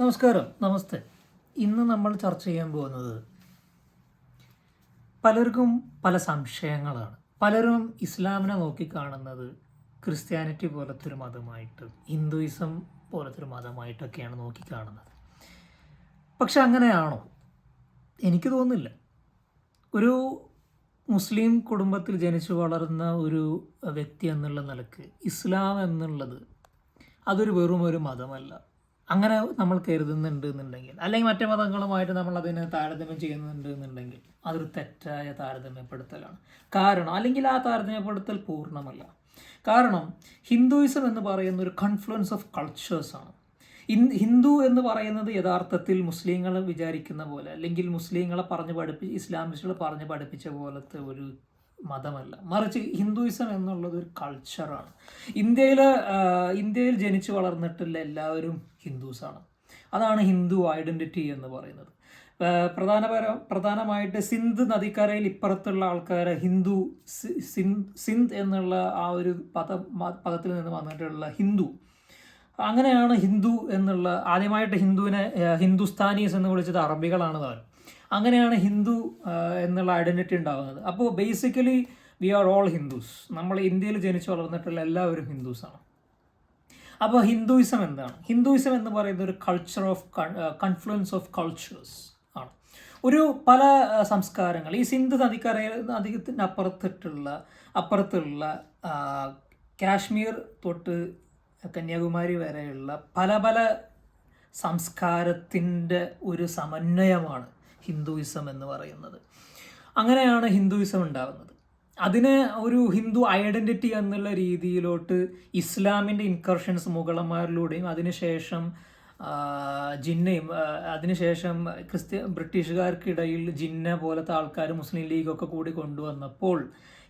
നമസ്കാരം. നമസ്തേ. ഇന്ന് നമ്മൾ ചർച്ച ചെയ്യാൻ പോകുന്നത് പലർക്കും പല സംശയങ്ങളാണ്. പലരും ഇസ്ലാമിനെ നോക്കിക്കാണുന്നത് ക്രിസ്ത്യാനിറ്റി പോലത്തെ ഒരു മതമായിട്ട് ഹിന്ദുയിസം പോലത്തെ ഒരു മതമായിട്ടൊക്കെയാണ് നോക്കിക്കാണുന്നത്. പക്ഷെ അങ്ങനെയാണോ? എനിക്ക് തോന്നുന്നില്ല. ഒരു മുസ്ലിം കുടുംബത്തിൽ ജനിച്ചു വളർന്ന ഒരു വ്യക്തി എന്നുള്ള നിലയ്ക്ക് ഇസ്ലാം എന്നുള്ളത് അതൊരു വെറും ഒരു മതമല്ല. അങ്ങനെ നമ്മൾ കരുതുന്നുണ്ട് എന്നുണ്ടെങ്കിൽ അല്ലെങ്കിൽ മറ്റു മതങ്ങളുമായിട്ട് നമ്മൾ അതിനെ താരതമ്യം ചെയ്യുന്നുണ്ട് എന്നുണ്ടെങ്കിൽ അതൊരു തെറ്റായ താരതമ്യപ്പെടുത്തലാണ്. കാരണം അല്ലെങ്കിൽ ആ താരതമ്യപ്പെടുത്തൽ പൂർണമല്ല. കാരണം ഹിന്ദുയിസം എന്ന് പറയുന്ന ഒരു കൺഫ്ലുവൻസ് ഓഫ് കൾച്ചേഴ്സാണ് ഹിന്ദു എന്ന് പറയുന്നത് യഥാർത്ഥത്തിൽ മുസ്ലിങ്ങൾ വിചാരിക്കുന്ന പോലെ അല്ലെങ്കിൽ മുസ്ലിങ്ങളെ പറഞ്ഞു പഠിപ്പി ഇസ്ലാമിസ്റ്റുകൾ പറഞ്ഞു പഠിപ്പിച്ച പോലത്തെ ഒരു മതമല്ല. മറിച്ച് ഹിന്ദുയിസം എന്നുള്ളത് ഒരു കൾച്ചറാണ് ഇന്ത്യയിൽ ഇന്ത്യയിൽ ജനിച്ചു വളർന്നിട്ടുള്ള എല്ലാവരും ഹിന്ദുസാണ്. അതാണ് ഹിന്ദു ഐഡന്റിറ്റി എന്ന് പറയുന്നത്. പ്രധാനപര പ്രധാനമായിട്ട് സിന്ധ് നദിക്കരയിൽ ഇപ്പുറത്തുള്ള ആൾക്കാരെ ഹിന്ദു സിന്ധ് എന്നുള്ള ആ ഒരു പദം പദത്തിൽ നിന്ന് വന്നിട്ടുള്ള ഹിന്ദു. അങ്ങനെയാണ് ഹിന്ദു എന്നുള്ള ആദ്യമായിട്ട് ഹിന്ദുവിനെ ഹിന്ദുസ്ഥാനീസ് എന്ന് വിളിച്ചത് അറബികളാണ് താൻ അങ്ങനെയാണ് ഹിന്ദു എന്നുള്ള ഐഡന്റിറ്റി ഉണ്ടാകുന്നത്. അപ്പോൾ basically we are all Hindus നമ്മൾ ഇന്ത്യയിൽ ജനിച്ചു വളർന്നിട്ടുള്ള എല്ലാവരും ഹിന്ദുസാണ് അപ്പോൾ ഹിന്ദുയിസം എന്താണ്? ഹിന്ദുയിസം എന്ന് പറയുന്നത് ഒരു culture of confluence of cultures ആണ്. ഒരു പല സംസ്കാരങ്ങൾ ഈ സിന്ധു നദിക്കര നദിക്കത്തിന്റെ അപ്പുറത്തിട്ടുള്ള അപ്പുറത്തുള്ള കാശ്മീർ തൊട്ട് കന്യാകുമാരി വരെയുള്ള പല പല സംസ്കാരത്തിന്റെ ഒരു സമന്വയമാണ് ഹിന്ദുയിസം എന്ന് പറയുന്നത്. അങ്ങനെയാണ് ഹിന്ദുയിസം ഉണ്ടാകുന്നത് അതിന് ഒരു ഹിന്ദു ഐഡന്റിറ്റി എന്നുള്ള രീതിയിലോട്ട് ഇസ്ലാമിന്റെ ഇൻകർഷൻസ് മുഗളന്മാരിലൂടെയും അതിനുശേഷം ജിന്നയും അതിനുശേഷം ക്രിസ്ത്യ ബ്രിട്ടീഷുകാർക്കിടയിൽ ജിന്ന പോലത്തെ ആൾക്കാർ മുസ്ലിം ലീഗൊക്കെ കൂടി കൊണ്ടുവന്നപ്പോൾ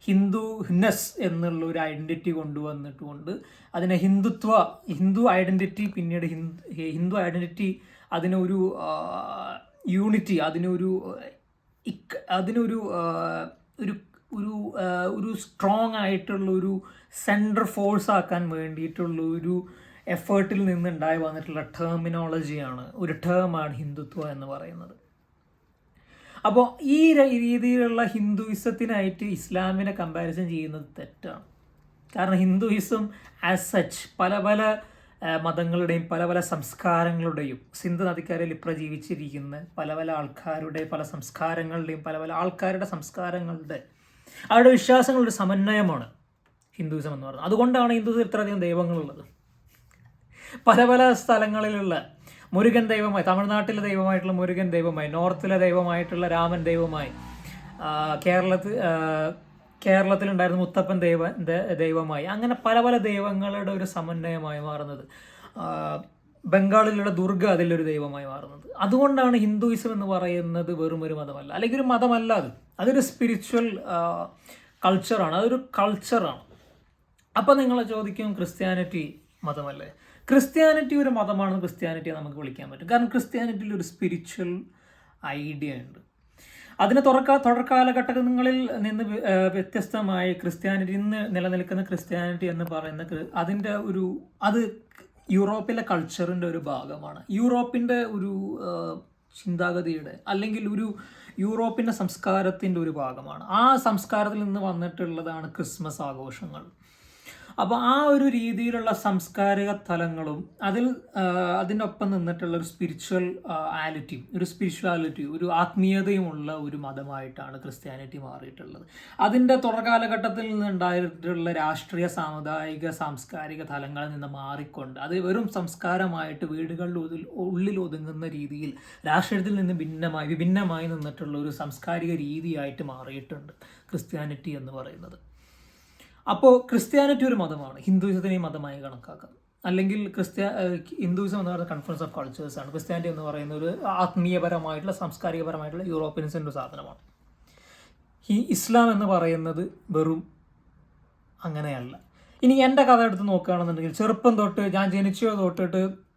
ഹിന്ദു ഹിന്നസ് എന്നുള്ള ഒരു ഐഡന്റിറ്റി കൊണ്ടുവന്നിട്ടുകൊണ്ട് അതിനെ ഹിന്ദുത്വ ഹിന്ദു ഐഡന്റിറ്റി പിന്നീട് ഹിന്ദു ഐഡന്റിറ്റി അതിനൊരു യൂണിറ്റി അതിനൊരു അതിനൊരു ഒരു ഒരു ഒരു സ്ട്രോങ് ആയിട്ടുള്ള ഒരു സെൻട്രൽ ഫോഴ്സ് ആക്കാൻ വേണ്ടിയിട്ടുള്ള ഒരു എഫേർട്ടിൽ നിന്നുണ്ടായി വന്നിട്ടുള്ള ടെർമിനോളജിയാണ് ഒരു ടേമാണ് ഹിന്ദുത്വ എന്ന് പറയുന്നത്. അപ്പോൾ ഈ രീതിയിലുള്ള ഹിന്ദുയിസത്തിനായിട്ട് ഇസ്ലാമിനെ കമ്പാരിസൺ ചെയ്യുന്നത് തെറ്റാണ്. കാരണം ഹിന്ദുയിസം ആസ് സച്ച് പല പല മതങ്ങളുടെയും പല പല സംസ്കാരങ്ങളുടെയും സിന്ധു നദിക്കരയിൽ ഇപ്പം ജീവിച്ചിരിക്കുന്ന പല പല ആൾക്കാരുടെ പല സംസ്കാരങ്ങളുടെയും പല പല ആൾക്കാരുടെ സംസ്കാരങ്ങളുടെ അവരുടെ വിശ്വാസങ്ങളുടെ സമന്വയമാണ് ഹിന്ദുവിസം എന്ന് പറയുന്നത്. അതുകൊണ്ടാണ് ഹിന്ദുസിൽ ഇത്രയധികം ദൈവങ്ങളുള്ളത്. പല പല സ്ഥലങ്ങളിലുള്ള മുരുകൻ ദൈവമായി തമിഴ്നാട്ടിലെ ദൈവമായിട്ടുള്ള മുരുകൻ ദൈവമായി നോർത്തിലെ ദൈവമായിട്ടുള്ള രാമൻ ദൈവമായി കേരളത്തിൽ കേരളത്തിലുണ്ടായിരുന്ന മുത്തപ്പൻ ദൈവ ദൈവമായി. അങ്ങനെ പല പല ദൈവങ്ങളുടെ ഒരു സമന്വയമായി മാറുന്നത്. ബംഗാളിലുള്ള ദുർഗ അതിലൊരു ദൈവമായി മാറുന്നത്. അതുകൊണ്ടാണ് ഹിന്ദുയിസം എന്ന് പറയുന്നത് വെറും ഒരു മതമല്ല. അല്ലെങ്കിൽ ഒരു മതമല്ല അത്. അതൊരു സ്പിരിച്വൽ കൾച്ചറാണ് അതൊരു കൾച്ചറാണ് അപ്പോൾ നിങ്ങൾ ചോദിക്കും ക്രിസ്ത്യാനിറ്റി മതമല്ലേ? ക്രിസ്ത്യാനിറ്റി ഒരു മതമാണ് ക്രിസ്ത്യാനിറ്റിയെ നമുക്ക് വിളിക്കാൻ പറ്റും. കാരണം ക്രിസ്ത്യാനിറ്റിയിൽ ഒരു സ്പിരിച്വൽ ഐഡിയ ഉണ്ട്. അതിന് തുറക്ക തുടർക്കാലഘട്ടങ്ങളിൽ നിന്ന് വ്യത്യസ്തമായി ക്രിസ്ത്യാനിറ്റി ഇന്ന് നിലനിൽക്കുന്ന ക്രിസ്ത്യാനിറ്റി എന്ന് പറയുന്ന അതിന്റെ ഒരു അത് യൂറോപ്പിലെ കൾച്ചറിന്റെ ഒരു ഭാഗമാണ്. യൂറോപ്പിന്റെ ഒരു ചിന്താഗതിയുടെ അല്ലെങ്കിൽ ഒരു യൂറോപ്പിന്റെ സംസ്കാരത്തിന്റെ ഒരു ഭാഗമാണ്. ആ സംസ്കാരത്തിൽ നിന്ന് വന്നിട്ടുള്ളതാണ് ക്രിസ്മസ് ആഘോഷങ്ങൾ. അപ്പോൾ ആ ഒരു രീതിയിലുള്ള സംസ്കാരിക തലങ്ങളും അതിൽ അതിനൊപ്പം നിന്നിട്ടുള്ള ഒരു സ്പിരിച്വൽ ആലിറ്റിയും ഒരു സ്പിരിച്വാലിറ്റി ഒരു ആത്മീയതയുമുള്ള ഒരു മതമായിട്ടാണ് ക്രിസ്ത്യാനിറ്റി മാറിയിട്ടുള്ളത്. അതിന്റെ തുടർകാലഘട്ടത്തിൽ നിന്നുണ്ടായിട്ടുള്ള രാഷ്ട്രീയ സാമുദായിക സാംസ്കാരിക തലങ്ങളിൽ നിന്ന് മാറിക്കൊണ്ട് അത് വെറും സംസ്കാരമായിട്ട് വീടുകളിൽ ഉള്ളിൽ ഒതുങ്ങുന്ന രീതിയിൽ രാഷ്ട്രീയത്തിൽ നിന്ന് ഭിന്നമായി വിഭിന്നമായി നിന്നിട്ടുള്ള ഒരു സാംസ്കാരിക രീതിയായിട്ട് മാറിയിട്ടുണ്ട് ക്രിസ്ത്യാനിറ്റി എന്ന് പറയുന്നത്. അപ്പോൾ ക്രിസ്ത്യാനിറ്റി ഒരു മതമാണ്. ഹിന്ദുയിസത്തിനെ മതമായി കണക്കാക്കാം. അല്ലെങ്കിൽ ക്രിസ്ത്യ ഹിന്ദുയിസം എന്ന് പറയുന്നത് കൺഫറൻസ് ഓഫ് കൾച്ചേഴ്സ് ആണ്. ക്രിസ്ത്യാനിറ്റി എന്ന് പറയുന്ന ഒരു ആത്മീയപരമായിട്ടുള്ള സാംസ്കാരികപരമായിട്ടുള്ള യൂറോപ്യൻസിന്റെ ഒരു സാധനമാണ്. ഈ ഇസ്ലാം എന്ന് പറയുന്നത് വെറും അങ്ങനെയല്ല. ഇനി എന്റെ കഥ എടുത്ത് നോക്കുകയാണെന്നുണ്ടെങ്കിൽ ചെറുപ്പം തൊട്ട് ഞാൻ ജനിച്ചോ തൊട്ടിട്ട്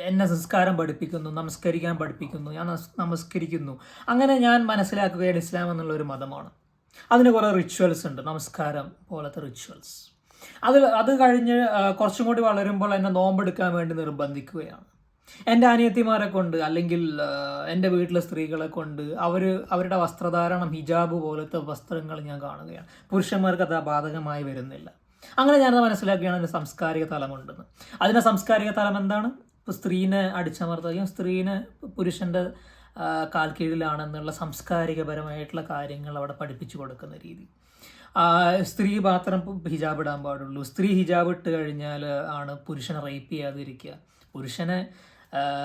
എന്നെ സംസ്കാരം പഠിപ്പിക്കുന്നു നമസ്കരിക്കാൻ പഠിപ്പിക്കുന്നു ഞാൻ നമസ്കരിക്കുന്നു. അങ്ങനെ ഞാൻ മനസ്സിലാക്കുകയാണ് ഇസ്ലാം എന്നുള്ള ഒരു മതമാണ്. അതിന് കുറേ റിച്വൽസ് ഉണ്ട്. നമസ്കാരം പോലത്തെ റിച്വൽസ് അത് അത് കഴിഞ്ഞ് കുറച്ചും കൂടി വളരുമ്പോൾ എന്നെ നോമ്പെടുക്കാൻ വേണ്ടി നിർബന്ധിക്കുകയാണ്. എന്റെ അനിയത്തിമാരെ കൊണ്ട് അല്ലെങ്കിൽ എന്റെ വീട്ടിലെ സ്ത്രീകളെ കൊണ്ട് അവർ അവരുടെ വസ്ത്രധാരണം ഹിജാബ് പോലത്തെ വസ്ത്രങ്ങൾ ഞാൻ കാണുകയാണ്. പുരുഷന്മാർക്ക് അത് ബാധകമായി വരുന്നില്ല. അങ്ങനെ ഞാനത് മനസ്സിലാക്കുകയാണ് അതിന്റെ സാംസ്കാരിക തലമുണ്ടെന്ന് അതിന്റെ സാംസ്കാരിക തലം എന്താണ്? ഇപ്പോൾ സ്ത്രീനെ അടിച്ചമർത്തുകയും സ്ത്രീനെ പുരുഷന്റെ കാൽ കീഴിലാണെന്നുള്ള സാംസ്കാരികപരമായിട്ടുള്ള കാര്യങ്ങൾ അവിടെ പഠിപ്പിച്ചു കൊടുക്കുന്ന രീതി. സ്ത്രീ മാത്രം ഹിജാബ് ഇടാൻ പാടുള്ളൂ. സ്ത്രീ ഹിജാബ് ഇട്ട് കഴിഞ്ഞാൽ ആണ് പുരുഷനെ റേപ്പ് ചെയ്യാതിരിക്കുക. പുരുഷനെ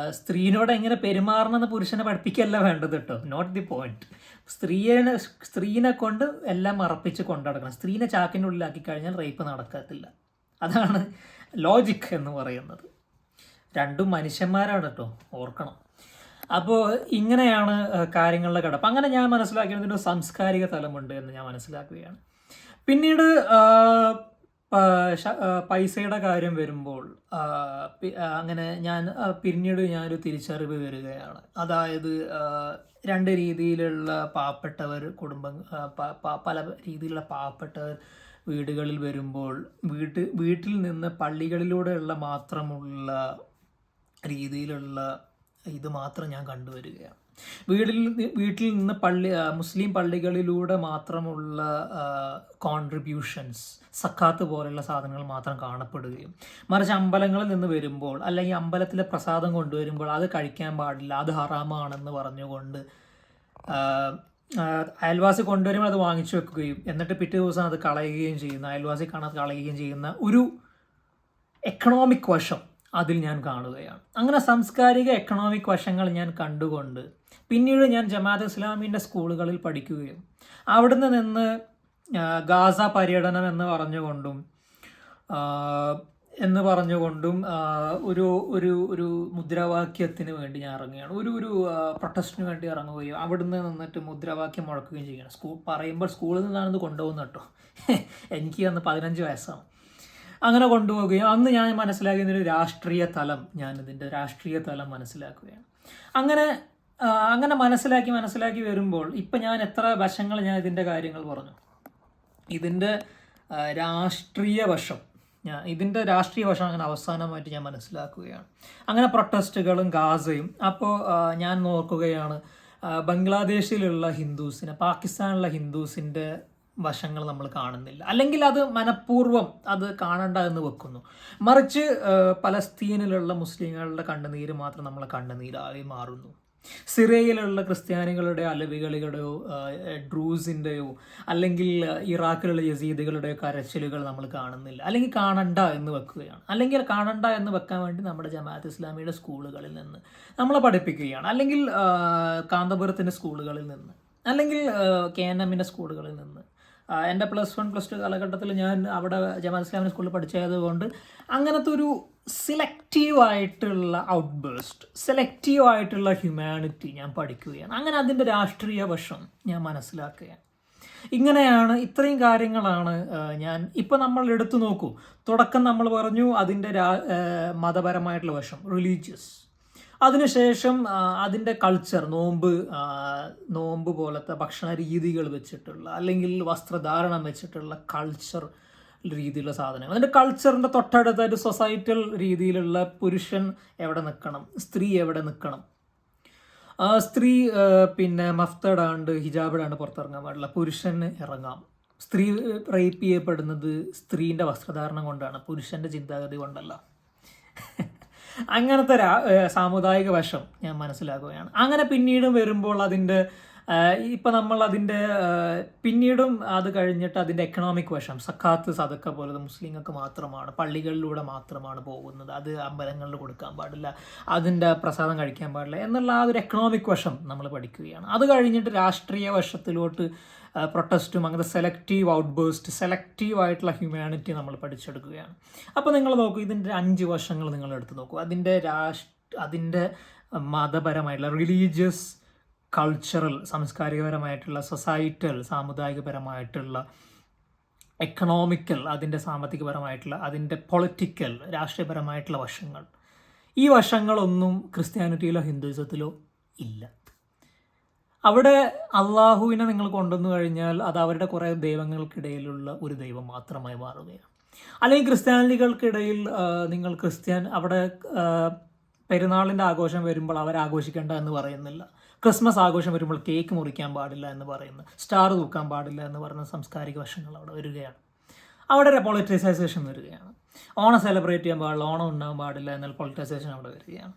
സ്ത്രീനോട് എങ്ങനെ പെരുമാറണമെന്ന് പുരുഷനെ പഠിപ്പിക്കല്ല വേണ്ടത് കേട്ടോ. നോട്ട് ദി പോയിന്റ് സ്ത്രീയെ സ്ത്രീനെ കൊണ്ട് എല്ലാം മറപ്പിച്ച് കൊണ്ടുനടക്കണം സ്ത്രീനെ ചാക്കിന്റെ ഉള്ളിലാക്കി കഴിഞ്ഞാൽ റേപ്പ് നടക്കത്തില്ല. അതാണ് ലോജിക് എന്ന് പറയുന്നത്. രണ്ടും മനുഷ്യന്മാരാണ് കേട്ടോ. ഓർക്കണം. അപ്പോൾ ഇങ്ങനെയാണ് കാര്യങ്ങളുടെ കിടപ്പ്. അങ്ങനെ ഞാൻ മനസ്സിലാക്കിയത് ഒരു സാംസ്കാരിക തലമുണ്ട് എന്ന് ഞാൻ മനസ്സിലാക്കുകയാണ്. പിന്നീട് പൈസയുടെ കാര്യം വരുമ്പോൾ അങ്ങനെ ഞാൻ പിന്നീട് ഞാനൊരു തിരിച്ചറിവ് വരികയാണ്. അതായത് രണ്ട് രീതിയിലുള്ള പാവപ്പെട്ടവർ കുടുംബം പല രീതിയിലുള്ള പാവപ്പെട്ടവർ വീടുകളിൽ വരുമ്പോൾ വീട്ട് വീട്ടിൽ നിന്ന് പള്ളികളിലൂടെയുള്ള മാത്രമുള്ള രീതിയിലുള്ള ഇത് മാത്രം ഞാൻ കണ്ടുവരികയാണ്. വീടിൽ വീട്ടിൽ നിന്ന് പള്ളി മുസ്ലിം പള്ളികളിലൂടെ മാത്രമുള്ള കോൺട്രിബ്യൂഷൻസ് സക്കാത്ത് പോലെയുള്ള സാധനങ്ങൾ മാത്രം കാണപ്പെടുകയും മറിച്ച് അമ്പലങ്ങളിൽ നിന്ന് വരുമ്പോൾ അല്ലെങ്കിൽ അമ്പലത്തിലെ പ്രസാദം കൊണ്ടുവരുമ്പോൾ അത് കഴിക്കാൻ പാടില്ല അത് ഹറാമാണെന്ന് പറഞ്ഞുകൊണ്ട് അയൽവാസി കൊണ്ടുവരുമ്പോൾ അത് വാങ്ങിച്ചു വെക്കുകയും എന്നിട്ട് പിറ്റേ ദിവസം അത് കളയുകയും ചെയ്യുന്ന അയൽവാസി കാണാതെ കളയുകയും ചെയ്യുന്ന ഒരു എക്കണോമിക് വശം അതിൽ ഞാൻ കാണുകയാണ്. അങ്ങനെ സാംസ്കാരിക എക്കണോമിക് വശങ്ങൾ ഞാൻ കണ്ടുകൊണ്ട് പിന്നീട് ഞാൻ ജമാഅത്ത് ഇസ്ലാമിന്റെ സ്കൂളുകളിൽ പഠിക്കുകയും അവിടുന്ന് നിന്ന് ഗാസ പര്യടനം എന്ന് പറഞ്ഞുകൊണ്ടും എന്ന് പറഞ്ഞുകൊണ്ടും ഒരു ഒരു ഒരു മുദ്രാവാക്യത്തിന് വേണ്ടി ഞാൻ ഇറങ്ങുകയാണ്. ഒരു ഒരു പ്രൊട്ടസ്റ്റിന് വേണ്ടി ഇറങ്ങുകയും അവിടുന്ന് നിന്നിട്ട് മുദ്രാവാക്യം മുഴക്കുകയും ചെയ്യുകയാണ്. സ്കൂൾ പറയുമ്പോൾ സ്കൂളിൽ നിന്നാണ് ഇത് കൊണ്ടുപോകുന്നത് കേട്ടോ. എനിക്ക് അന്ന് പതിനഞ്ച് വയസ്സാണ്. അങ്ങനെ കൊണ്ടുപോവുകയും അന്ന് ഞാൻ മനസ്സിലാക്കിയ ഒരു രാഷ്ട്രീയ തലം ഞാൻ ഇതിന്റെ രാഷ്ട്രീയ തലം മനസ്സിലാക്കുകയാണ്. അങ്ങനെ അങ്ങനെ മനസ്സിലാക്കി മനസ്സിലാക്കി വരുമ്പോൾ ഇപ്പം ഞാൻ എത്ര വശങ്ങൾ ഞാൻ ഇതിന്റെ കാര്യങ്ങൾ പറഞ്ഞു. ഇതിന്റെ രാഷ്ട്രീയ വശം ഞാൻ ഇതിന്റെ രാഷ്ട്രീയ വശം അങ്ങനെ അവസാനമായിട്ട് ഞാൻ മനസ്സിലാക്കുകയാണ്. അങ്ങനെ പ്രൊട്ടസ്റ്റുകളും ഗാസയും അപ്പോൾ ഞാൻ നോക്കുകയാണ് ബംഗ്ലാദേശിലുള്ള ഹിന്ദുസിനെ പാകിസ്ഥാനിലുള്ള ഹിന്ദുസിന്റെ വശങ്ങൾ നമ്മൾ കാണുന്നില്ല. അല്ലെങ്കിൽ അത് മനഃപൂർവം അത് കാണണ്ട എന്ന് വെക്കുന്നു. മറിച്ച് പലസ്തീനിലുള്ള മുസ്ലിങ്ങളുടെ കണ്ണുനീര് മാത്രം നമ്മളെ കണ്ണുനീരായി മാറുന്നു. സിറിയയിലുള്ള ക്രിസ്ത്യാനികളുടെ അലവികളികളുടെയോ ഡ്രൂസിന്റെയോ അല്ലെങ്കിൽ ഇറാഖിലുള്ള യസീദുകളുടെയോ കരച്ചിലുകൾ നമ്മൾ കാണുന്നില്ല. അല്ലെങ്കിൽ കാണണ്ട എന്ന് വെക്കുകയാണ്. അല്ലെങ്കിൽ കാണണ്ട എന്ന് വെക്കാൻ വേണ്ടി നമ്മുടെ ജമാഅത്ത് ഇസ്ലാമിയുടെ സ്കൂളുകളിൽ നിന്ന് നമ്മളെ പഠിപ്പിക്കുകയാണ്. അല്ലെങ്കിൽ കാന്തപുരത്തിന്റെ സ്കൂളുകളിൽ നിന്ന്. അല്ലെങ്കിൽ കെ എൻ എമ്മിന്റെ സ്കൂളുകളിൽ നിന്ന്. എന്റെ പ്ലസ് വൺ പ്ലസ് ടു കാലഘട്ടത്തിൽ ഞാൻ അവിടെ ജമാൽ ഇസ്ലാമിന്റെ സ്കൂളിൽ പഠിച്ചതുകൊണ്ട് അങ്ങനത്തെ ഒരു സെലക്റ്റീവ് ആയിട്ടുള്ള ഔട്ട് ബേസ്റ്റ് സെലക്റ്റീവ് ആയിട്ടുള്ള ഹ്യൂമാനിറ്റി ഞാൻ പഠിക്കുകയാണ്. അങ്ങനെ അതിന്റെ രാഷ്ട്രീയ വശം ഞാൻ മനസ്സിലാക്കുകയാണ്. ഇങ്ങനെയാണ് ഇത്രയും കാര്യങ്ങളാണ് ഞാൻ ഇപ്പം നമ്മൾ എടുത്തു നോക്കൂ. തുടക്കം നമ്മൾ പറഞ്ഞു അതിന്റെ മതപരമായിട്ടുള്ള വശം റിലീജിയസ് അതിനുശേഷം അതിന്റെ കൾച്ചർ നോമ്പ് നോമ്പ് പോലത്തെ ഭക്ഷണ രീതികൾ വെച്ചിട്ടുള്ള അല്ലെങ്കിൽ വസ്ത്രധാരണം വെച്ചിട്ടുള്ള കൾച്ചർ രീതിയിലുള്ള സാധനങ്ങൾ. അതിന്റെ കൾച്ചറിന്റെ തൊട്ടടുത്തായിട്ട് സൊസൈറ്റൽ രീതിയിലുള്ള പുരുഷൻ എവിടെ നിൽക്കണം? സ്ത്രീ എവിടെ നിൽക്കണം? സ്ത്രീ പിന്നെ മഫ്തടാണ്ട് ഹിജാബിടാണ്ട് പുറത്തിറങ്ങാൻ പാടില്ല. പുരുഷന് ഇറങ്ങാം. സ്ത്രീ റേപ്പ് ചെയ്യപ്പെടുന്നത് സ്ത്രീന്റെ വസ്ത്രധാരണം കൊണ്ടാണ്. പുരുഷന്റെ ചിന്താഗതി കൊണ്ടല്ല. അങ്ങനത്തെ സാമുദായിക വശം ഞാൻ മനസ്സിലാക്കുകയാണ്. അങ്ങനെ പിന്നീടും വരുമ്പോൾ അതിന്റെ ഇപ്പം നമ്മൾ അതിന്റെ പിന്നീടും അത് കഴിഞ്ഞിട്ട് അതിന്റെ എക്കണോമിക് വശം സക്കാത്ത് സതക്ക പോലത്തെ മുസ്ലിങ്ങൾക്ക് മാത്രമാണ് പള്ളികളിലൂടെ മാത്രമാണ് പോകുന്നത്. അത് അമ്പലങ്ങളിൽ കൊടുക്കാൻ പാടില്ല അതിന്റെ പ്രസാദം കഴിക്കാൻ പാടില്ല എന്നുള്ള ആ ഒരു എക്കണോമിക് വശം നമ്മൾ പഠിക്കുകയാണ്. അത് കഴിഞ്ഞിട്ട് രാഷ്ട്രീയ വശത്തിലോട്ട് പ്രൊട്ടസ്റ്റും അങ്ങനത്തെ സെലക്റ്റീവ് ഔട്ട്ബേസ്റ്റ് സെലക്റ്റീവ് ആയിട്ടുള്ള ഹ്യൂമാനിറ്റി നമ്മൾ പഠിച്ചെടുക്കുകയാണ്. അപ്പോൾ നിങ്ങൾ നോക്കൂ ഇതിന്റെ അഞ്ച് വശങ്ങൾ നിങ്ങൾ എടുത്ത് നോക്കൂ. അതിന്റെ രാഷ്ട്ര അതിന്റെ മതപരമായിട്ടുള്ള റിലീജിയസ് കൾച്ചറൽ സാംസ്കാരികപരമായിട്ടുള്ള സൊസൈറ്റൽ സാമുദായികപരമായിട്ടുള്ള എക്കണോമിക്കൽ അതിന്റെ സാമ്പത്തികപരമായിട്ടുള്ള അതിന്റെ പൊളിറ്റിക്കൽ രാഷ്ട്രീയപരമായിട്ടുള്ള വശങ്ങൾ. ഈ വശങ്ങളൊന്നും ക്രിസ്ത്യാനിറ്റിയിലോ ഹിന്ദുയിസത്തിലോ ഇല്ല. അവിടെ അള്ളാഹുവിനെ നിങ്ങൾ കൊണ്ടുവന്നു കഴിഞ്ഞാൽ അത് അവരുടെ കുറേ ദൈവങ്ങൾക്കിടയിലുള്ള ഒരു ദൈവം മാത്രമായി മാറുകയാണ്. അല്ലെങ്കിൽ ക്രിസ്ത്യാനികൾക്കിടയിൽ നിങ്ങൾ ക്രിസ്ത്യൻ അവിടെ പെരുന്നാളിന്റെ ആഘോഷം വരുമ്പോൾ അവർ ആഘോഷിക്കേണ്ട എന്ന് പറയുന്നില്ല. ക്രിസ്മസ് ആഘോഷം വരുമ്പോൾ കേക്ക് മുറിക്കാൻ പാടില്ല എന്ന് പറയുന്നു. സ്റ്റാർ തൂക്കാൻ പാടില്ല എന്ന് പറയുന്ന സാംസ്കാരിക വശങ്ങൾ അവിടെ വരികയാണ്. അവിടെ പൊളിറ്റിസൈസേഷൻ വരികയാണ്. ഓണം സെലിബ്രേറ്റ് ചെയ്യാൻ പാടില്ല ഓണം ഉണ്ടാകാൻ പാടില്ല എന്നാൽ പൊളിറ്റിസൈസേഷൻ അവിടെ വരികയാണ്.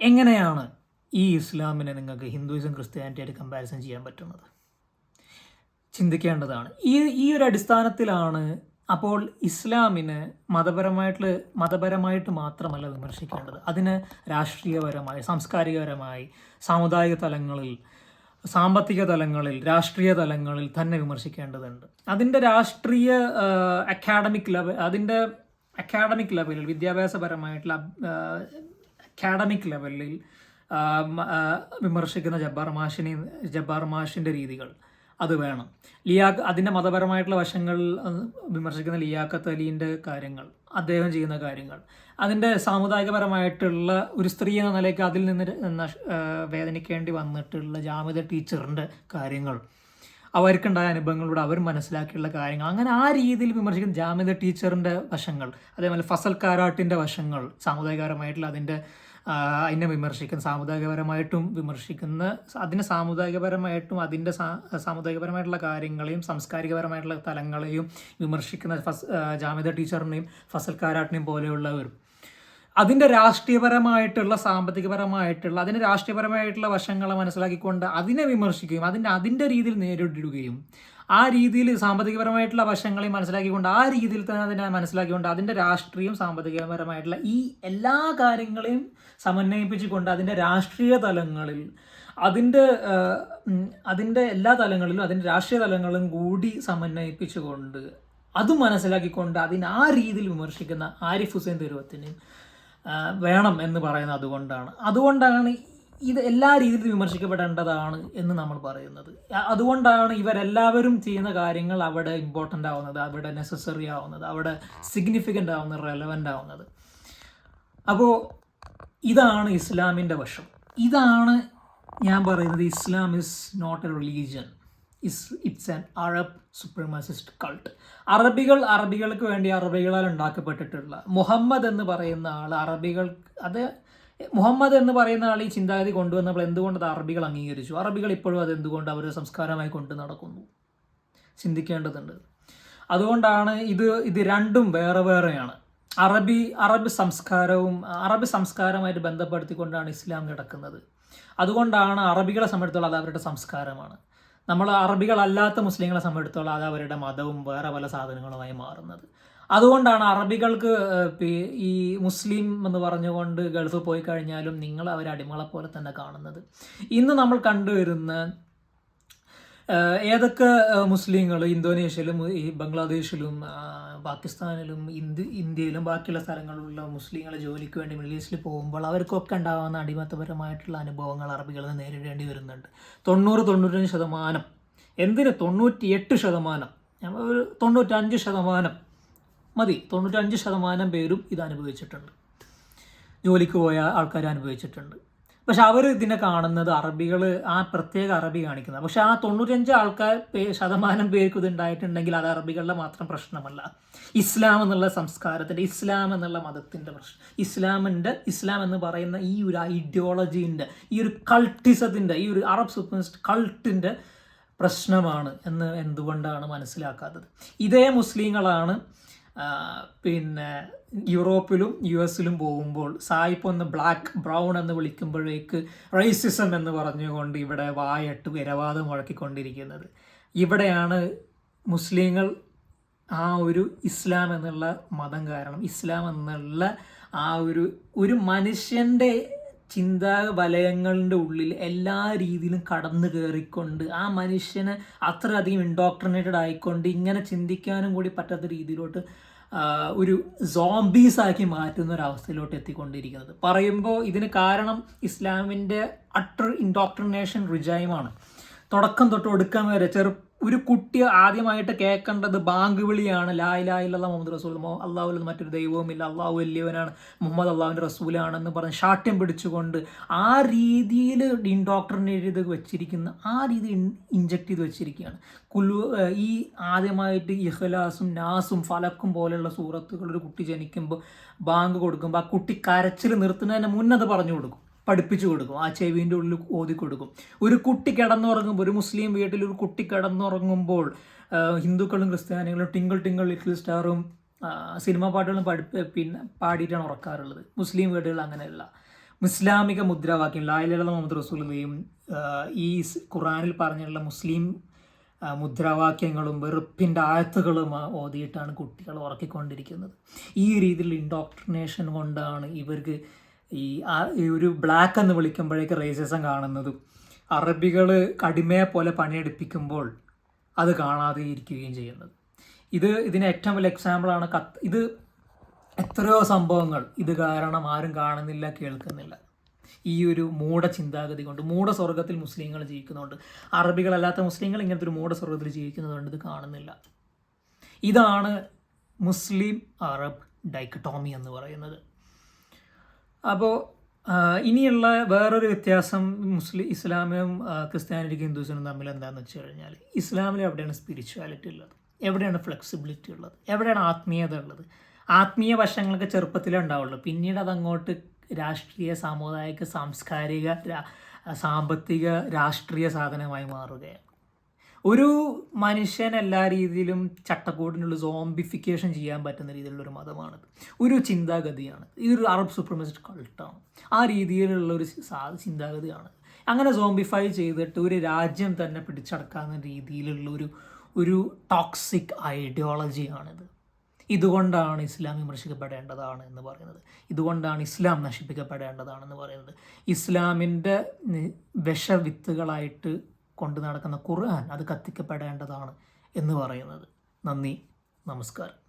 എങ്ങനെയാണ് ഈ ഇസ്ലാമിനെ നിങ്ങൾക്ക് ഹിന്ദുയിസം ക്രിസ്ത്യാനിറ്റിയായിട്ട് കമ്പാരിസൺ ചെയ്യാൻ പറ്റുന്നത്? ചിന്തിക്കേണ്ടതാണ്. ഈ ഈ ഒരു അടിസ്ഥാനത്തിലാണ് അപ്പോൾ ഇസ്ലാമിന് മതപരമായിട്ട് മതപരമായിട്ട് മാത്രമല്ല വിമർശിക്കേണ്ടത്. അതിന് രാഷ്ട്രീയപരമായി സാംസ്കാരികപരമായി സാമുദായിക തലങ്ങളിൽ സാമ്പത്തിക തലങ്ങളിൽ രാഷ്ട്രീയ തലങ്ങളിൽ തന്നെ വിമർശിക്കേണ്ടതുണ്ട്. അതിന്റെ രാഷ്ട്രീയ അക്കാഡമിക് ലെവൽ അതിന്റെ അക്കാഡമിക് ലെവലിൽ വിദ്യാഭ്യാസപരമായിട്ടുള്ള അക്കാഡമിക് ലെവലിൽ വിമർശിക്കുന്ന ജബ്ബാർ മാഷിനെ ജബ്ബാർ മാഷിന്റെ രീതികൾ. അത് വേണം. ലിയാഖ് അതിന്റെ മതപരമായിട്ടുള്ള വശങ്ങൾ വിമർശിക്കുന്ന ലിയാഖത്ത് അലീന്റെ കാര്യങ്ങൾ അദ്ദേഹം ചെയ്യുന്ന കാര്യങ്ങൾ. അതിന്റെ സാമുദായികപരമായിട്ടുള്ള ഒരു സ്ത്രീ എന്ന നിലയ്ക്ക് അതിൽ നിന്ന് വേദനിക്കേണ്ടി വന്നിട്ടുള്ള ജാമിത ടീച്ചറിന്റെ കാര്യങ്ങൾ. അവർക്കുണ്ടായ അനുഭവങ്ങളിലൂടെ അവർ മനസ്സിലാക്കിയുള്ള കാര്യങ്ങൾ. അങ്ങനെ ആ രീതിയിൽ വിമർശിക്കുന്ന ജാമിത ടീച്ചറിന്റെ വശങ്ങൾ അതേപോലെ ഫസൽ കാരാട്ടിന്റെ വശങ്ങൾ സാമുദായികപരമായിട്ടുള്ള അതിന്റെ അതിനെ വിമർശിക്കുന്ന സാമുദായികപരമായിട്ടും വിമർശിക്കുന്ന അതിനെ സാമുദായികപരമായിട്ടും അതിന്റെ സാമുദായികപരമായിട്ടുള്ള കാര്യങ്ങളെയും സാംസ്കാരികപരമായിട്ടുള്ള തലങ്ങളെയും വിമർശിക്കുന്ന ഫസ് ആ, ജാമിത ടീച്ചറിനെയും ഫസൽ കാരാട്ടിനെയും പോലെയുള്ളവരും. അതിന്റെ രാഷ്ട്രീയപരമായിട്ടുള്ള സാമ്പത്തികപരമായിട്ടുള്ള അതിന്റെ രാഷ്ട്രീയപരമായിട്ടുള്ള വശങ്ങളെ മനസ്സിലാക്കിക്കൊണ്ട് അതിനെ വിമർശിക്കുകയും അതിന്റെ അതിന്റെ രീതിയിൽ നേരിടുകയും ആ രീതിയിൽ സാമ്പത്തികപരമായിട്ടുള്ള വശങ്ങളെ മനസ്സിലാക്കിക്കൊണ്ട് ആ രീതിയിൽ തന്നെ അതിനെ മനസ്സിലാക്കിക്കൊണ്ട് അതിന്റെ രാഷ്ട്രീയം സാമ്പത്തികപരമായിട്ടുള്ള ഈ എല്ലാ കാര്യങ്ങളെയും സമന്വയിപ്പിച്ചുകൊണ്ട് അതിന്റെ രാഷ്ട്രീയ തലങ്ങളിൽ അതിന്റെ അതിന്റെ എല്ലാ തലങ്ങളിലും അതിന്റെ രാഷ്ട്രീയ തലങ്ങളും കൂടി സമന്വയിപ്പിച്ചുകൊണ്ട് അത് മനസ്സിലാക്കിക്കൊണ്ട് അതിന് ആ രീതിയിൽ വിമർശിക്കുന്ന ആരിഫ് ഹുസൈൻ തെരുവത്തിനെയും വേണം എന്ന് പറയുന്നത് അതുകൊണ്ടാണ്. അതുകൊണ്ടാണ് ഇത് എല്ലാ രീതിയിലും വിമർശിക്കപ്പെടേണ്ടതാണ് എന്ന് നമ്മൾ പറയുന്നത്. അതുകൊണ്ടാണ് ഇവരെല്ലാവരും ചെയ്യുന്ന കാര്യങ്ങൾ അവിടെ ഇമ്പോർട്ടന്റ് ആവുന്നത് അവിടെ നെസസറി ആവുന്നത് അവിടെ സിഗ്നിഫിക്കന്റ് ആവുന്നത് റെലവന്റ് ആവുന്നത്. അപ്പോൾ ഇതാണ് ഇസ്ലാമിന്റെ വശം. ഇതാണ് ഞാൻ പറയുന്നത് Islam is not a religion is it's an Arab supremacist cult അറബികൾ അറബികൾക്ക് വേണ്ടി അറബികളാൽ ഉണ്ടാക്കപ്പെട്ടിട്ടുള്ള മുഹമ്മദ് എന്ന് പറയുന്ന ആൾ അറബികൾ അത് മുഹമ്മദ് എന്ന് പറയുന്ന ആൾ ഈ ചിന്താഗതി കൊണ്ടുവന്നപ്പോൾ എന്തുകൊണ്ട് അത് അറബികൾ അംഗീകരിച്ചു? അറബികൾ ഇപ്പോഴും അത് എന്തുകൊണ്ട് അവരുടെ സംസ്കാരമായി കൊണ്ട് നടക്കുന്നു? ചിന്തിക്കേണ്ടതുണ്ട്. അതുകൊണ്ടാണ് ഇത് ഇത് രണ്ടും വേറെ വേറെയാണ്. അറബി അറബ് സംസ്കാരവും അറബ് സംസ്കാരമായിട്ട് ബന്ധപ്പെടുത്തിക്കൊണ്ടാണ് ഇസ്ലാം കിടക്കുന്നത്. അതുകൊണ്ടാണ് അറബികളെ സംബന്ധിച്ചോളം അത് അവരുടെ സംസ്കാരമാണ്. നമ്മൾ അറബികളല്ലാത്ത മുസ്ലിങ്ങളെ സംബന്ധിച്ചോളം അത് അവരുടെ മതവും വേറെ പല സാധനങ്ങളുമായി മാറുന്നത്. അതുകൊണ്ടാണ് അറബികൾക്ക് ഈ മുസ്ലിം എന്ന് പറഞ്ഞുകൊണ്ട് ഗൾഫ് പോയി കഴിഞ്ഞാലും നിങ്ങൾ അവരെ അടിമകളെ പോലെ തന്നെ കാണുന്നത്. ഇന്ന് നമ്മൾ കണ്ടുവരുന്ന ഏതൊക്കെ മുസ്ലിങ്ങൾ ഇന്തോനേഷ്യയിലും ഈ ബംഗ്ലാദേശിലും പാകിസ്ഥാനിലും ഇന്ത്യ ഇന്ത്യയിലും ബാക്കിയുള്ള സ്ഥലങ്ങളിലുള്ള മുസ്ലിങ്ങൾ ജോലിക്ക് വേണ്ടി മിഡിൽ ഈസ്റ്റിൽ പോകുമ്പോൾ അവർക്കൊക്കെ ഉണ്ടാകുന്ന അടിമത്തപരമായിട്ടുള്ള അനുഭവങ്ങൾ അറബികളിൽ നേരിടേണ്ടി വരുന്നുണ്ട്. തൊണ്ണൂറ് തൊണ്ണൂറ്റഞ്ച് ശതമാനം. എന്തിന്? തൊണ്ണൂറ്റിയെട്ട് ശതമാനം. ഒരു തൊണ്ണൂറ്റഞ്ച് ശതമാനം. മതി. തൊണ്ണൂറ്റഞ്ച് ശതമാനം പേരും ഇത് അനുഭവിച്ചിട്ടുണ്ട്. ജോലിക്ക് പോയ ആൾക്കാർ അനുഭവിച്ചിട്ടുണ്ട്. പക്ഷെ അവർ ഇതിനെ കാണുന്നത് അറബികൾ ആ പ്രത്യേക അറബി കാണിക്കുന്നത്. പക്ഷെ ആ തൊണ്ണൂറ്റഞ്ച് ആൾക്കാർ പേ- ശതമാനം പേർക്ക് ഇതുണ്ടായിട്ടുണ്ടെങ്കിൽ അത് അറബികളുടെ മാത്രം പ്രശ്നമല്ല. ഇസ്ലാം എന്നുള്ള സംസ്കാരത്തിന്റെ ഇസ്ലാം എന്നുള്ള മതത്തിന്റെ പ്രശ്നം. ഇസ്ലാമിന്റെ ഇസ്ലാം എന്ന് പറയുന്ന ഈ ഒരു ഐഡിയോളജീന്റെ ഈ ഒരു കൾട്ടിസത്തിന്റെ ഈ ഒരു അറബ് സുപ്പനിസ്റ്റ് കൾട്ടിന്റെ പ്രശ്നമാണ് എന്ന് എന്തുകൊണ്ടാണ് മനസ്സിലാക്കാത്തത്. ഇതേ മുസ്ലിങ്ങളാണ് പിന്നെ യൂറോപ്പിലും യു എസിലും പോകുമ്പോൾ സായിപ്പ് ഒന്ന് ബ്ലാക്ക് ബ്രൗൺ എന്ന് വിളിക്കുമ്പോഴേക്ക് റേസിസം എന്ന് പറഞ്ഞുകൊണ്ട് ഇവിടെ വായിട്ട് വിരവാദം മുഴക്കിക്കൊണ്ടിരിക്കുന്നത്. ഇവിടെയാണ് മുസ്ലിങ്ങൾ ആ ഒരു ഇസ്ലാം എന്നുള്ള മതം കാരണം. ഇസ്ലാം എന്നുള്ള ആ ഒരു ഒരു മനുഷ്യന്റെ ചിന്താ വലയങ്ങളുടെ ഉള്ളിൽ എല്ലാ രീതിയിലും കടന്നു കയറിക്കൊണ്ട് ആ മനുഷ്യനെ അത്രയധികം ഇൻഡോക്ട്രിനേറ്റഡ് ആയിക്കൊണ്ട് ഇങ്ങനെ ചിന്തിക്കാനും കൂടി പറ്റാത്ത രീതിയിലോട്ട് ഒരു സോംബീസ് ആക്കി മാറ്റുന്ന ഒരു അവസ്ഥയിലോട്ട് എത്തിക്കൊണ്ടിരിക്കുന്നത്. പറയുമ്പോൾ ഇതിന് കാരണം ഇസ്ലാമിന്റെ അട്ടർ ഇൻഡോക്ട്രിനേഷൻ റിജൈമാണ് തുടക്കം തൊട്ട് ഒടുക്കം വരെ ചെറു ഒരു കുട്ടി ആദ്യമായിട്ട് കേൾക്കേണ്ടത് ബാങ്ക് വിളിയാണ്. ലായ് ലായ് ഇല്ലല്ലാഹ് മുഹമ്മദ് റസൂൽ അല്ല മറ്റൊരു ദൈവവുമില്ല. അള്ളാഹു വലിയവനാണ്. മുഹമ്മദ് അള്ളാഹുവിന്റെ റസൂലാണെന്ന് പറഞ്ഞ് ഷാഠ്യം പിടിച്ചുകൊണ്ട് ആ രീതിയിൽ ഡോക്ടറിന്റെ എഴുതി വെച്ചിരിക്കുന്ന ആ രീതി ഇഞ്ചക്ട് ചെയ്ത് വെച്ചിരിക്കുകയാണ്. കുലു ഈ ആദ്യമായിട്ട് ഇഹ്ലാസും നാസും ഫലക്കും പോലെയുള്ള സൂറത്തുകൾ ഒരു കുട്ടി ജനിക്കുമ്പോൾ ബാങ്ക് കൊടുക്കുമ്പോൾ ആ കുട്ടി കരച്ചിൽ നിർത്തുന്നതിന് മുന്നത് പറഞ്ഞു കൊടുക്കും. പഠിപ്പിച്ചു കൊടുക്കും. ആ ചെവിന്റെ ഉള്ളിൽ ഓതി കൊടുക്കും. ഒരു കുട്ടി കിടന്നുറങ്ങുമ്പോൾ ഒരു മുസ്ലിം വീട്ടിൽ ഒരു കുട്ടി കിടന്നുറങ്ങുമ്പോൾ ഹിന്ദുക്കളും ക്രിസ്ത്യാനികളും ടിങ്കിൾ ടിങ്കിൾ ലിറ്റിൽ സ്റ്റാറും സിനിമ പാട്ടുകളും പഠി പിന്നെ പാടിയിട്ടാണ് ഉറക്കാറുള്ളത്. മുസ്ലിം വീടുകൾ അങ്ങനെയല്ല. ഇസ്ലാമിക മുദ്രാവാക്യം ലായിലുള്ള മുഹമ്മദ് റസൂലിനെയും ഈ ഖുറാനിൽ പറഞ്ഞിട്ടുള്ള മുസ്ലിം മുദ്രാവാക്യങ്ങളും വെറുപ്പിന്റെ ആയത്തുകളും ഓതിയിട്ടാണ് കുട്ടികൾ ഉറക്കിക്കൊണ്ടിരിക്കുന്നത്. ഈ രീതിയിൽ ഇൻഡോക്ട്രിനേഷൻ കൊണ്ടാണ് ഇവർക്ക് ഈ ഈ ഒരു ബ്ലാക്ക് എന്ന് വിളിക്കുമ്പോഴേക്ക് റേസിസം കാണുന്നതും അറബികൾ കടിമയെ പോലെ പണിയെടുപ്പിക്കുമ്പോൾ അത് കാണാതെ ഇരിക്കുകയും ചെയ്യുന്നത്. ഇത് ഇതിന് ഏറ്റവും വലിയ എക്സാമ്പിളാണ് കത്ത് ഇത് എത്രയോ സംഭവങ്ങൾ ഇത് കാരണം ആരും കാണുന്നില്ല കേൾക്കുന്നില്ല. ഈ ഒരു മൂഢ ചിന്താഗതി കൊണ്ട് മൂഢ സ്വർഗത്തിൽ മുസ്ലിങ്ങൾ ജീവിക്കുന്നുണ്ട്. അറബികളല്ലാത്ത മുസ്ലിങ്ങൾ ഇങ്ങനത്തെ ഒരു മൂഢ സ്വർഗത്തിൽ ജീവിക്കുന്നതുകൊണ്ട് ഇത് കാണുന്നില്ല. ഇതാണ് മുസ്ലിം അറബ് ഡൈക്കട്ടോമി എന്ന് പറയുന്നത്. അപ്പോൾ ഇനിയുള്ള വേറൊരു വ്യത്യാസം മുസ്ലിം ഇസ്ലാമിനും ക്രിസ്ത്യാനിറ്റിക്കും ഹിന്ദുസിനും തമ്മിൽ എന്താണെന്ന് വെച്ച് കഴിഞ്ഞാൽ ഇസ്ലാമിൽ എവിടെയാണ് സ്പിരിച്വാലിറ്റി ഉള്ളത്? എവിടെയാണ് ഫ്ലെക്സിബിലിറ്റി ഉള്ളത്? എവിടെയാണ് ആത്മീയത ഉള്ളത്? ആത്മീയ വശങ്ങളൊക്കെ ചെറുപ്പത്തിലേ ഉണ്ടാവുള്ളൂ. പിന്നീട് അതങ്ങോട്ട് രാഷ്ട്രീയ സാമുദായിക സാംസ്കാരിക സാമ്പത്തിക രാഷ്ട്രീയ സാധനമായി മാറുകയാണ്. ഒരു മനുഷ്യൻ എല്ലാ രീതിയിലും ചട്ടക്കൂടിനുള്ള സോംബിഫിക്കേഷൻ ചെയ്യാൻ പറ്റുന്ന രീതിയിലുള്ള ഒരു മതമാണിത്. ഒരു ചിന്താഗതിയാണ്. ഇതൊരു അറബ് സുപ്രമിസ്റ്റ് കൾട്ടാണ് ആ രീതിയിലുള്ള ഒരു ചിന്താഗതിയാണ്. അങ്ങനെ സോംബിഫൈ ചെയ്തിട്ട് ഒരു രാജ്യം തന്നെ പിടിച്ചടക്കാവുന്ന രീതിയിലുള്ള ഒരു ഒരു ടോക്സിക് ഐഡിയോളജിയാണിത് ഇതുകൊണ്ടാണ് ഇസ്ലാം വിമർശിക്കപ്പെടേണ്ടതാണ് എന്ന് പറയുന്നത്. ഇതുകൊണ്ടാണ് ഇസ്ലാം നശിപ്പിക്കപ്പെടേണ്ടതാണെന്ന് പറയുന്നത്. ഇസ്ലാമിന്റെ വിഷവിത്തുകളായിട്ട് കൊണ്ടു നടക്കുന്ന ഖുർആൻ അത് കത്തിക്കപ്പെടേണ്ടതാണ് എന്ന് പറയുന്നത്. നന്ദി നമസ്കാരം.